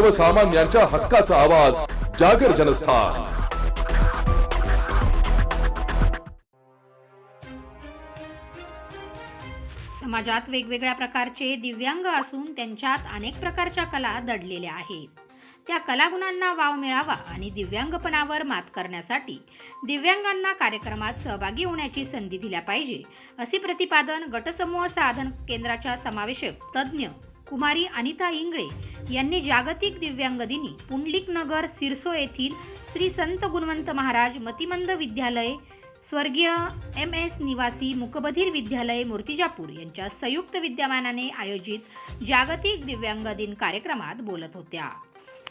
सर्वसामान्यांच्या हक्काचा आवाज जागर जनस्थान. समाजात वेगवेगळ्या प्रकारचे दिव्यांग असून त्यांच्यात अनेक प्रकारच्या कला दडलेल्या आहेत. त्या कलागुणांना वाव मिळावा आणि दिव्यांगपणावर मात करण्यासाठी दिव्यांगांना कार्यक्रमात सहभागी होण्याची संधी दिल्या पाहिजे असे प्रतिपादन गटसमूह साधन केंद्राच्या समावेशक तज्ज्ञ कुमारी अनिता इंगळे यांनी जागतिक दिव्यांग दिनी पुंडलिक नगर सिरसो येथील श्री संत गुणवंत महाराज मतिमंद विद्यालय स्वर्गीय एम एस निवासी मुकबधीर विद्यालय मूर्तिजापूर यांच्या संयुक्त विद्यमानाने आयोजित जागतिक दिव्यांग दिन कार्यक्रमात बोलत होत्या.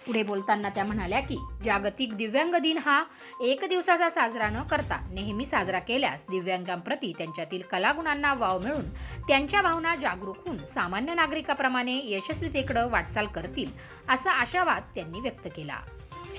पुढे बोलताना त्या म्हणाल्या की जागतिक दिव्यांग दिन हा एक दिवसाचा साजरा न करता नेहमी साजरा केल्यास दिव्यांगांप्रती त्यांच्यातील कलागुणांना वाव मिळून त्यांच्या भावना जागरूक होऊन सामान्य नागरिकाप्रमाणे यशस्वीतेकडे वाटचाल करतील असा आशावाद त्यांनी व्यक्त केला.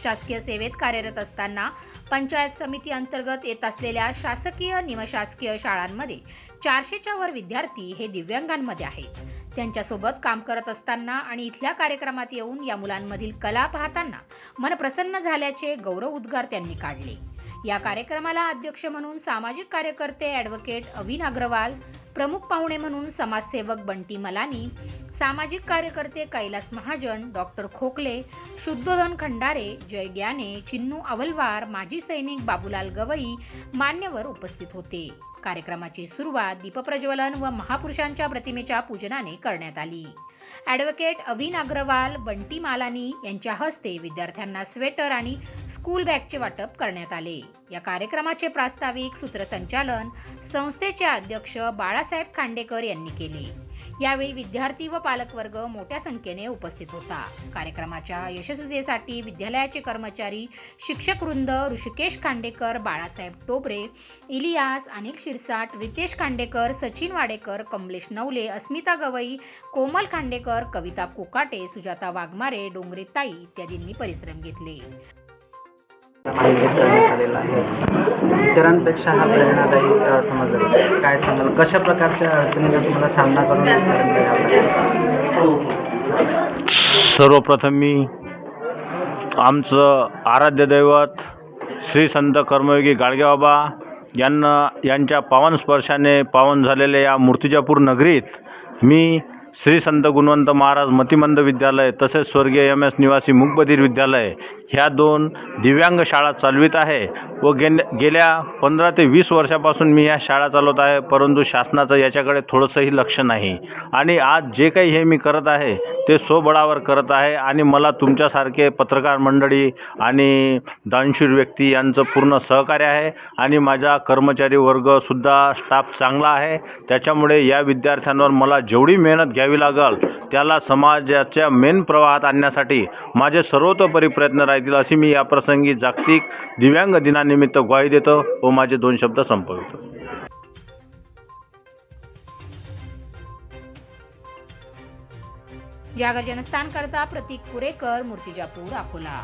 शासकीय सेवेत कार्यरत असताना पंचायत समिती अंतर्गत येत असलेल्या शासकीय निमशासकीय शाळांमध्ये चारशेच्या वर विद्यार्थी हे दिव्यांगांमध्ये आहेत. त्यांच्यासोबत काम करत असताना आणि इथल्या कार्यक्रमात येऊन या मुलांमधील कला पाहताना मन प्रसन्न झाल्याचे गौरव उद्गार त्यांनी काढले. या कार्यक्रमाला अध्यक्ष म्हणून सामाजिक कार्यकर्ते ॲडव्होकेट अविन अग्रवाल प्रमुख पाहुणे म्हणून समाजसेवक बंटी मलानी सामाजिक कार्यकर्ते कैलास महाजन डॉक्टर खोकले शुद्धोधन खंडारे जय ग्याने चिन्नू अवलवार माजी सैनिक बाबूलाल गवई मान्यवर उपस्थित होते. कार्यक्रमाची सुरुवात दीपप्रज्वलन व महापुरुषांच्या प्रतिमेच्या पूजनाने करण्यात आली. ॲडव्होकेट अविन अग्रवाल बंटी मालानी यांच्या हस्ते विद्यार्थ्यांना स्वेटर आणि स्कूल बॅगचे वाटप करण्यात आले. या कार्यक्रमाचे प्रास्ताविक सूत्रसंचालन संस्थेचे अध्यक्ष बाळासाहेब खांडेकर यांनी केले. यावेळी विद्यार्थी व पालकवर्ग मोठ्या संख्येने उपस्थित होता. कार्यक्रमाच्या यशस्वीतेसाठी विद्यालयाचे कर्मचारी शिक्षक वृंद ऋषिकेश खांडेकर बाळासाहेब टोबरे इलियास अनिल शिरसाट रितेश खांडेकर सचिन वाडेकर कमलेश नवले अस्मिता गवई कोमल खांडेकर कविता कोकाटे सुजाता वाघमारे डोंगरे ताई इत्यादींनी परिश्रम घेतले आयोजित करण्यात आलेला आहे इतरांपेक्षा हा प्रेरणादायी समजला जातो काय सांगाल? कशा प्रकारच्या अडचणीचा तुम्हाला सामना करून सर्वप्रथम मी आमचं आराध्य दैवत श्री संत कर्मयोगी गाडगेबाबा यांना यांच्या पावन स्पर्शाने पावन झालेल्या या मूर्तिजापूर नगरीत मी श्री संत गुणवंत महाराज मतिमंद विद्यालय तसेच स्वर्गीय एम एस निवासी मुकबधीर विद्यालय ह्या दोन दिव्यांग शाळा चालवित आहे व गेन गेल्या पंधरा ते वीस वर्षापासून मी ह्या शाळा चालवत आहे परंतु शासनाचं याच्याकडे थोडंसंही लक्ष नाही. आणि आज जे काही हे मी करत आहे ते स्वबळावर करत आहे आणि मला तुमच्यासारखे पत्रकार मंडळी आणि दानशूर व्यक्ती यांचं पूर्ण सहकार्य आहे आणि माझा कर्मचारी वर्गसुद्धा स्टाफ चांगला आहे. त्याच्यामुळे या विद्यार्थ्यांवर मला जेवढी मेहनत घ्यावी लागेल त्याला समाजाच्या मेन प्रवाहात आणण्यासाठी माझे सर्वतोपरी प्रयत्न येतील अशी मी याप्रसंगी जागतिक दिव्यांग दिनानिमित्त ग्वाही देतो व माझे दोन शब्द संपवितो. जागर जनस्थान करता प्रतीक कुरेकर मूर्तिजापूर अकोला.